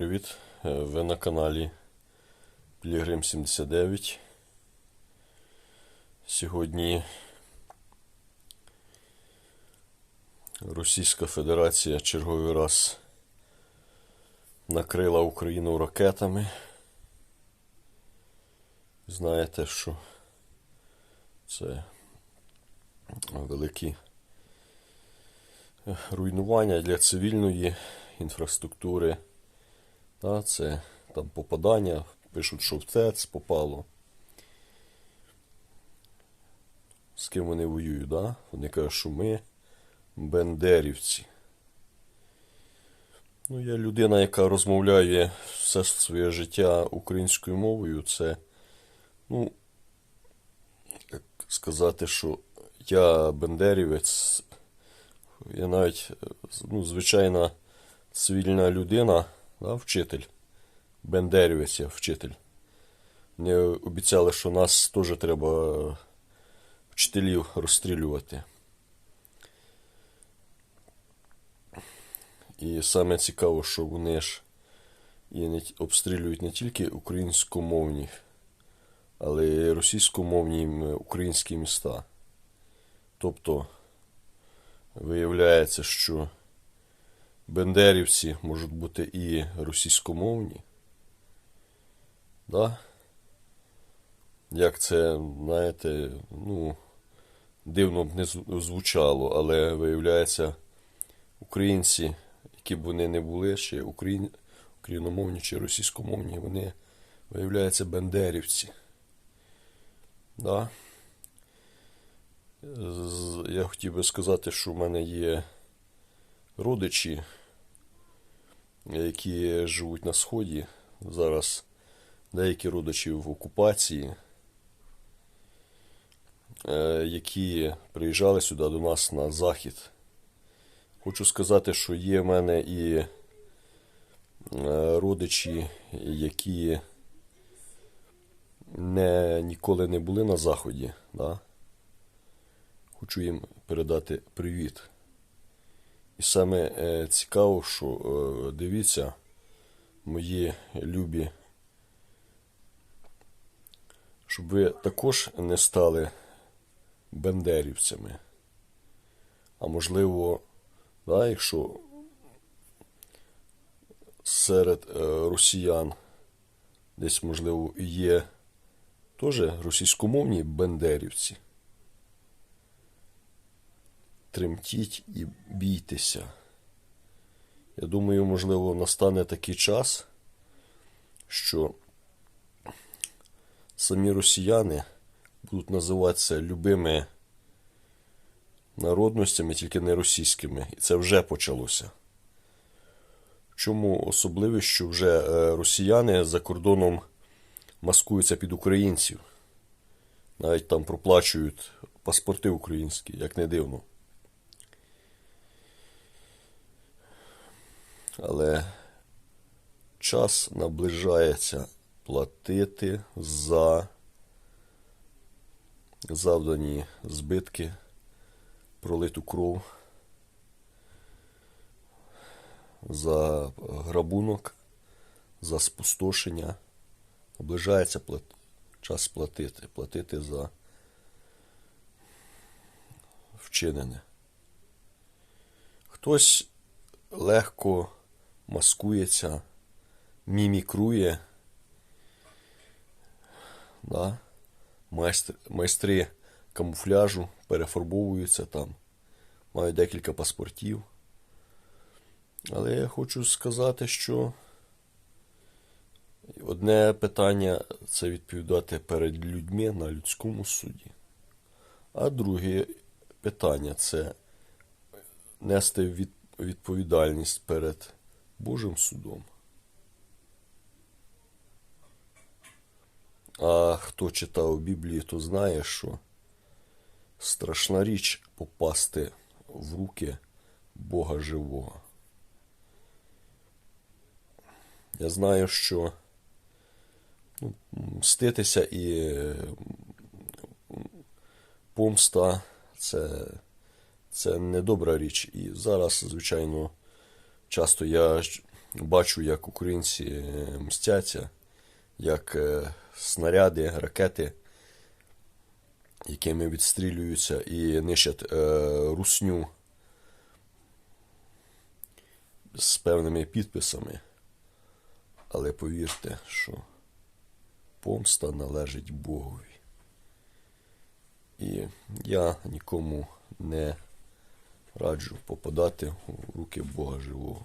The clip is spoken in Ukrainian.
Привіт! Е, Ви на каналі Пілігрим 79. Сьогодні Російська Федерація черговий раз накрила Україну ракетами. Знаєте, що це великі руйнування для цивільної інфраструктури. Та, це там попадання, пишуть, що в ТЕЦ попало. З ким вони воюють, да? Вони кажуть, що ми бендерівці. Ну, я людина, яка розмовляє все своє життя українською мовою, це, ну, як сказати, що я бендерівець, я навіть ну, звичайна цивільна людина, да, вчитель, бендерівець вчитель. Мені обіцяли, що нас теж треба вчителів розстрілювати. І саме цікаво, що вони ж і обстрілюють не тільки українськомовні, але й російськомовні українські міста. Тобто, виявляється, що бендерівці можуть бути і російськомовні. Да? Як це, знаєте, ну, дивно б не звучало, але виявляється, українці, які б вони не були, чи україн... україномовні чи російськомовні, вони, виявляються, бендерівці. Да? Я хотів би сказати, що в мене є родичі, які живуть на Сході. Зараз деякі родичі в окупації, е, які приїжджали сюди до нас на захід. Хочу сказати, що є в мене і е, родичі, які не, ніколи не були на заході. Да? Хочу їм передати привіт. І саме е, цікаво, що е, дивіться, мої любі, щоб ви також не стали бендерівцями. А можливо, да, якщо серед е, росіян десь, можливо, є теж російськомовні бендерівці. Тремтіть і бійтеся. Я думаю, можливо, настане такий час, що самі росіяни будуть називатися любими народностями, тільки не російськими. І це вже почалося. Чому особливість, що вже е, росіяни за кордоном маскуються під українців? Навіть там проплачують паспорти українські, як не дивно. Але час наближається платити за завдані збитки, пролиту кров, за грабунок, за спустошення. Наближається плат... час платити, платити за вчинене. Хтось легко маскується, мімікрує. Да? Майстр, майстри камуфляжу перефарбовуються там, мають декілька паспортів. Але я хочу сказати, що одне питання це відповідати перед людьми на людському суді. А друге питання це нести відповідальність перед Божим судом. А хто читав Біблію, то знає, що страшна річ попасти в руки Бога живого. Я знаю, що ну, мститися і помста це, це не добра річ. І зараз, звичайно, часто я бачу, як українці е, мстяться, як е, снаряди, ракети, якими відстрілюються і нищать е, русню з певними підписами. Але повірте, що помста належить Богові. І я нікому не раджу попадати в руки Бога живого.